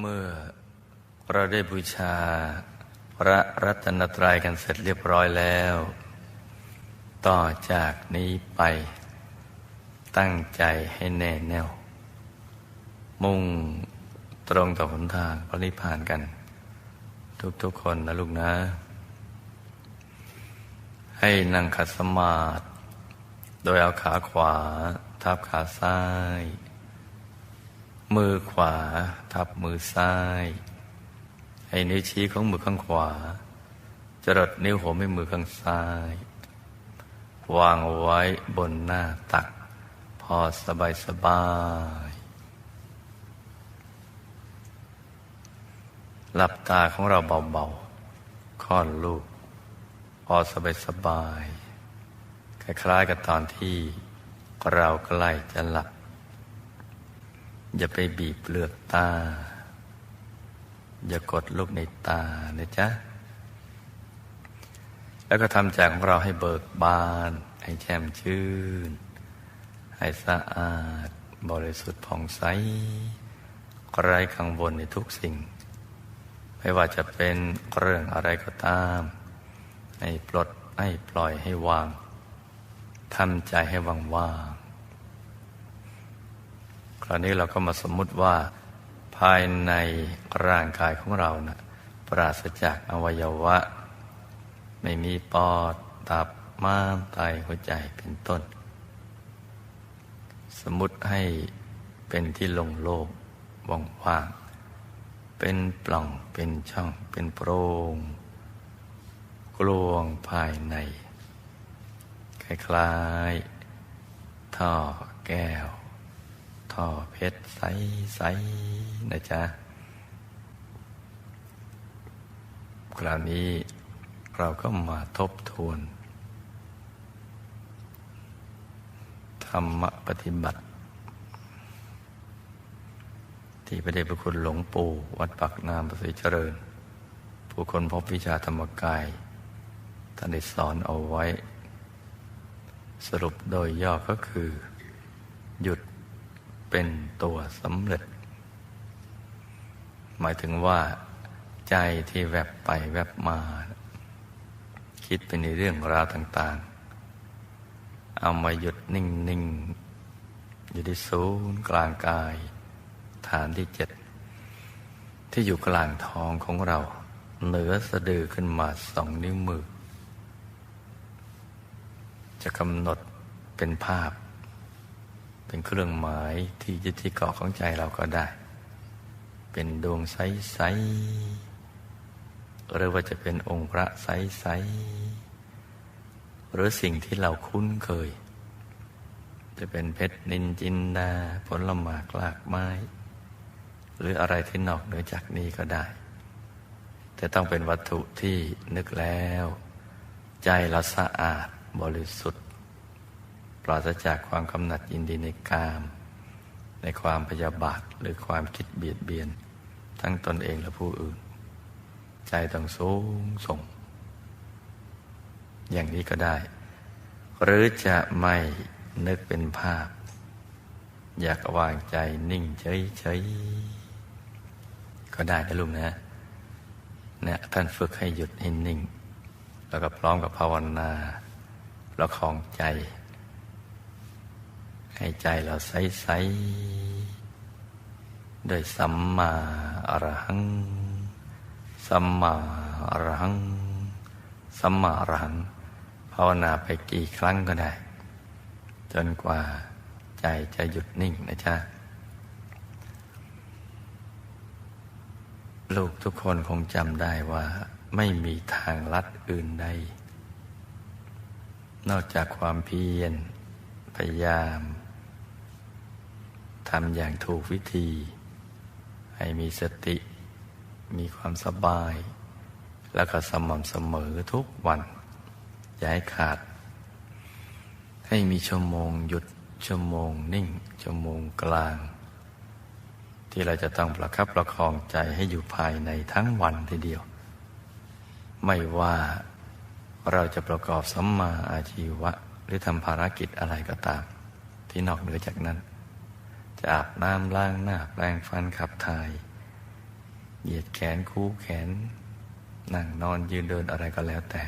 เมื่อเราได้บูชาพระรัตนตรัยกันเสร็จเรียบร้อยแล้ว ต่อจากนี้ไป ตั้งใจให้แน่แน่ว มุ่งตรงต่อหนทางพระนิพพานกัน ทุกๆคนนะลูกนะ ให้นั่งขัดสมาธิโดยเอาขาขวา ทับขาซ้าย มือขวา ทับมือซ้าย ให้นิ้วชี้ของมือข้างขวา จรดนิ้วหัวแม่มือข้างซ้าย วางไว้บนหน้าตัก พอสบายสบายหลับตาของเราเบาๆค่อนลูก พอสบายสบาย คล้ายๆกับตอนที่เราใกล้จะหลับ อย่าไปบีบเปลือกตา อย่ากดลูกในตานะจ๊ะ แล้วก็ทำใจของเราให้เบิกบาน ให้แช่มชื่น ให้สะอาด บริสุทธิ์ผ่องใสไร้กังวลในทุกสิ่ง ไม่ว่าจะเป็นเรื่องอะไรก็ตาม ให้ปลดให้ปล่อยให้วางทำใจให้ว่างว่าง คราวนี้เราก็มาสมมุติว่าภายในร่างกายของเรานะ่ะปราศจากอวัยวะ ไม่มีปอด ตับม้ามไตหัวใจเป็นต้น สมมุติให้เป็นที่ลงโลกว่างว่างเป็นปล่องเป็นช่อง เป็นโพรงกลวงภายใน คล้ายๆท่อแก้ว ท่อเพชรใสๆนะจ๊ะ คราวนี้เราก็มาทบทวน ธรรมปฏิบัติ ที่พระเดชพระคุณหลวงปู่ วัดปักน้ำประสิเจริญ ผู้คนพบวิชาธรรมกายท่านได้สอนเอาไว้ สรุปโดยย่อก็คือ หยุด เป็นตัวสำเร็จ หมายถึงว่า ใจที่แวบไปแวบมา คิดไปในเรื่องราวต่าง ๆ เอามาหยุดนิ่ง ๆ อยู่ที่ศูนย์กลางกาย ฐานที่เจ็ด ที่อยู่กลางท้องของเรา เหนือสะดือขึ้นมาสองนิ้วมือ จะกำหนดเป็นภาพ เป็นเครื่องหมายที่ยึดที่เกาะของใจเราก็ได้ เป็นดวงใสๆหรือว่าจะเป็นองค์พระใสๆหรือสิ่งที่เราคุ้นเคย จะเป็นเพชรนินจินดาผลหมากลากไม้ หรืออะไรที่นอกเหนือจากนี้ก็ได้ แต่ต้องเป็นวัตถุที่นึกแล้ว ใจเราสะอาดบริสุทธิ์ ปราศจากความกำหนัดยินดีในกาม ในความพยาบาทหรือความคิดเบียดเบียน ทั้งตนเองและผู้อื่น ใจต้องสูงส่ง อย่างนี้ก็ได้ หรือจะไม่นึกเป็นภาพ อยากวางใจนิ่งเฉยๆก็ได้นะลุงนะเนี่ยท่านฝึกให้หยุดให้นิ่ง แล้วก็พร้อมกับภาวนาประคองใจ ให้ใจเราใสใสโดยสัมมาอรหัง สัมมาอรหัง สัมมาอรหัง ภาวนาไปกี่ครั้งก็ได้ จนกว่าใจจะหยุดนิ่งนะจ๊ะ ลูกทุกคนคงจำได้ว่าไม่มีทางลัดอื่นใด นอกจากความเพียรพยายาม ทำอย่างถูกวิธี ให้มีสติ มีความสบาย แล้วก็สม่ำเสมอทุกวัน อย่าให้ขาด ให้มีชั่วโมงหยุดชั่วโมงนิ่ง ชั่วโมงกลาง ที่เราจะต้องประคับประคองใจให้อยู่ภายในทั้งวันทีเดียว ไม่ว่าเราจะประกอบสัมมาอาชีวะ หรือทำภารกิจอะไรก็ตาม ที่นอกเหนือจากนั้น จะอาบน้ำล้างหน้าแปรงฟันขับถ่าย เหยียดแขนคู่แขน นั่งนอนยืนเดินอะไรก็แล้วแต่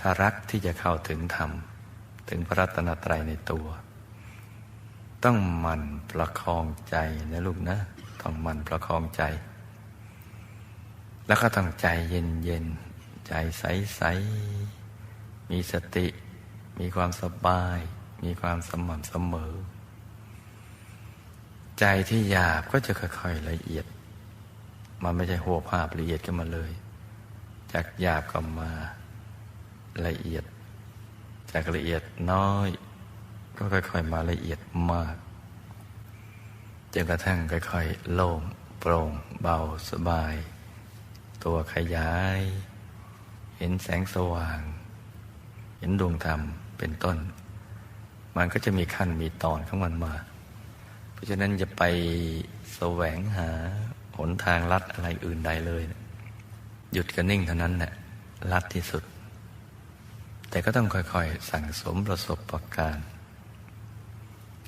ถ้ารักที่จะเข้าถึงธรรม ถึงพระรัตนตรัยในตัว ต้องมันประคองใจนะลูกนะ ต้องมันประคองใจ แล้วก็ต้องใจเย็นเย็นใจใสใสมีสติ มีความสบาย มีความสม่ำเสมอ ใจที่หยาบก็จะค่อยๆละเอียด มันไม่ใช่หัวภาพละเอียดกันมาเลย จากหยาบก็มาละเอียด จากละเอียดน้อย ก็ค่อยๆมาละเอียดมากจนกระทั่งค่อยๆโล่งโปร่งเบาสบาย ตัวขยาย เห็นแสงสว่าง เห็นดวงธรรมเป็นต้น มันก็จะมีขั้นมีตอนของมันมา เพราะฉะนั้นจะไปแสวงหาหนทางลัดอะไรอื่นใดเลยหยุดกันนิ่งเท่านั้นแหละลัดที่สุด แต่ก็ต้องค่อยๆ สั่งสมประสบประการ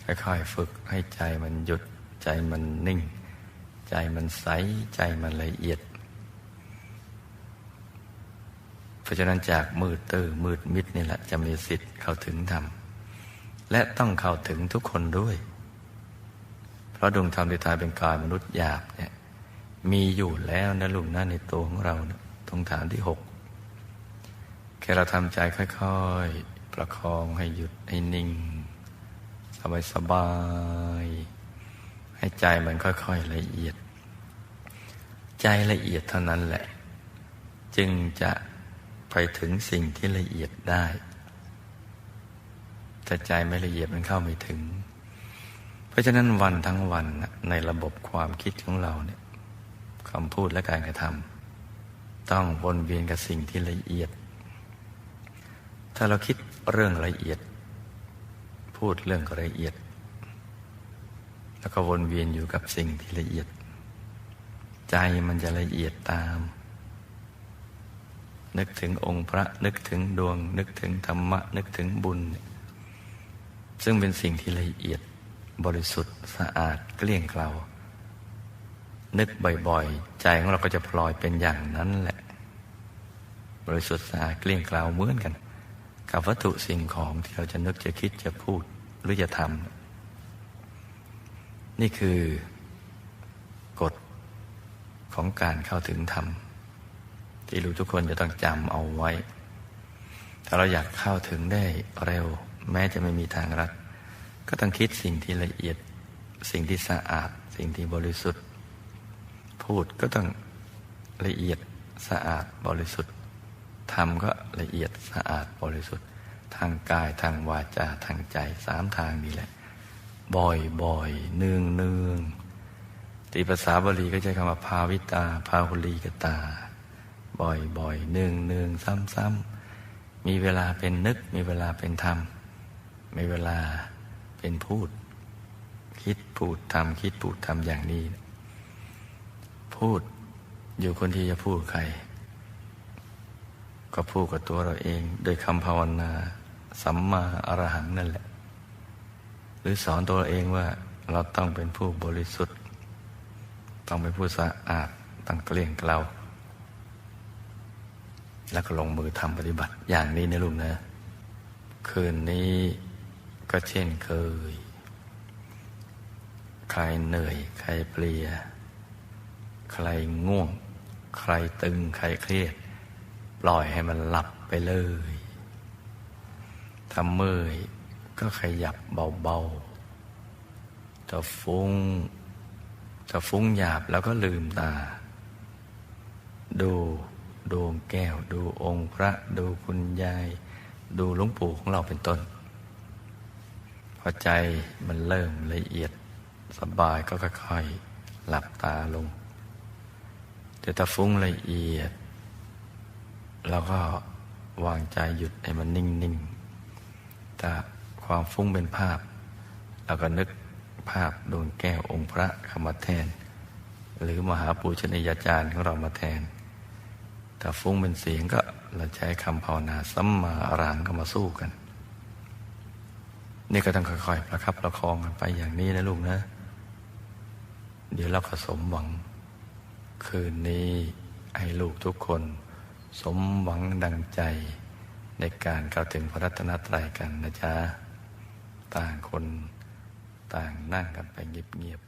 ค่อยๆฝึกให้ใจมันหยุดใจมันนิ่ง ใจมันใสใจมันละเอียด เพราะฉะนั้นจากมืดตื้อมืดมิดนี่แหละจะมีสิทธิ์เข้าถึงธรรมและต้องเข้าถึงทุกคนด้วย เพราะดวงธรรมที่ตายเป็นกายมนุษย์หยาบเนี่ยมีอยู่แล้วนะลุงนะในตัวของเราตรงฐานที่หกแค่เราทำใจค่อยๆ ประคองให้หยุดให้นิ่งสบายสบาย ให้ใจมันค่อยๆละเอียด ใจละเอียดเท่านั้นแหละ จึงจะไปถึงสิ่งที่ละเอียดได้ แต่ใจไม่ละเอียดมันเข้าไม่ถึง ราะฉะนั้นวันทั้งวันในระบบความคิดของเราเนี่ยคำพูดและการกระทำต้องวนเวียนกับสิ่งที่ละเอียด ถ้าเราคิดเรื่องละเอียด พูดเรื่องละเอียด แล้วก็วนเวียนอยู่กับสิ่งที่ละเอียด ใจมันจะละเอียดตาม นึกถึงองค์พระนึกถึงดวง นึกถึงธรรมะ นึกถึงบุญ ซึ่งเป็นสิ่งที่ละเอียด บริสุทธิ์สะอาดเกลี้ยงเกลานึกบ่อยๆ ใจของเราก็จะพลอยเป็นอย่างนั้นแหละ บริสุทธิ์สะอาดเกลี้ยงเกลาเหมือนกัน กับวัตถุสิ่งของที่เราจะนึกจะคิดจะพูดหรือจะทำนี่คือกฎของการเข้าถึงธรรม ที่รู้ทุกคนจะต้องจำเอาไว้ ถ้าเราอยากเข้าถึงได้เร็ว แม้จะไม่มีทางรัด ก็ต้องคิดสิ่งที่ละเอียด สิ่งที่สะอาด สิ่งที่บริสุทธิ์ พูดก็ต้องละเอียดสะอาดบริสุทธิ์ทำก็ละเอียดสะอาดบริสุทธิ์ ทางกายทางวาจาทางใจสามทางนี้แหละ บ่อยบ่อยเนืองเนืองตีภาษาบาลีก็ใช้คำว่าภาวิตา ภาหุลีกตา บ่อยๆหนึ่งหนึ่งซ้ำๆมีเวลาเป็นนึก มีเวลาเป็นธรรม มีเวลา เป็นพูด คิดพูดทำคิดพูดทำอย่างนี้ พูดอยู่คนที่จะพูดใคร ก็พูดกับตัวเราเอง โดยคำภาวนา สัมมาอรหังนั่นแหละ หรือสอนตัวเองว่าเราต้องเป็นผู้บริสุทธิ์ ต้องเป็นผู้สะอาดต้องเกลี้ยงเกลาแล้วก็ลงมือทำปฏิบัติอย่างนี้นะลุงนะ คืนนี้ ก็เช่นเคย ใครเหนื่อย ใครเปลีย ใครง่วง ใครตึง ใครเครียด ปล่อยให้มันหลับไปเลยทำเมื่อยก็ขยับเบาๆจะฟุง้งจะฟุ้งหยาบแล้วก็ลืมตา ดูดวงแก้ว ดูองค์พระ ดูคุณยาย ดูหลวงปู่ของเราเป็นต้น อใจมันเริ่มละเอียดสบายก็ค่อยๆหลับตาลง แต่ถ้าฟุ้งละเอียดเราก็วางใจหยุดให้มันนิ่งๆแต่ความฟุ้งเป็นภาพเราก็นึกภาพดวงแก้วองค์พระเข้ามาแทน หรือมหาปูชนียาจารย์ของเรามาแทนถ้าฟุ้งเป็นเสียงก็เราใช้คำภาวนาสัมมาอรหังก็มาสู้กัน นี่ก็ต้องค่อยๆประครับประคองกันไปอย่างนี้นะลูกนะ เดี๋ยวเราก็สมหวัง คืนนี้ให้ลูกทุกคน สมหวังดังใจในการเข้าถึงพระรัตนตรัยกันนะจ๊ะ ต่างคนต่างนั่งกันไปเงียบๆ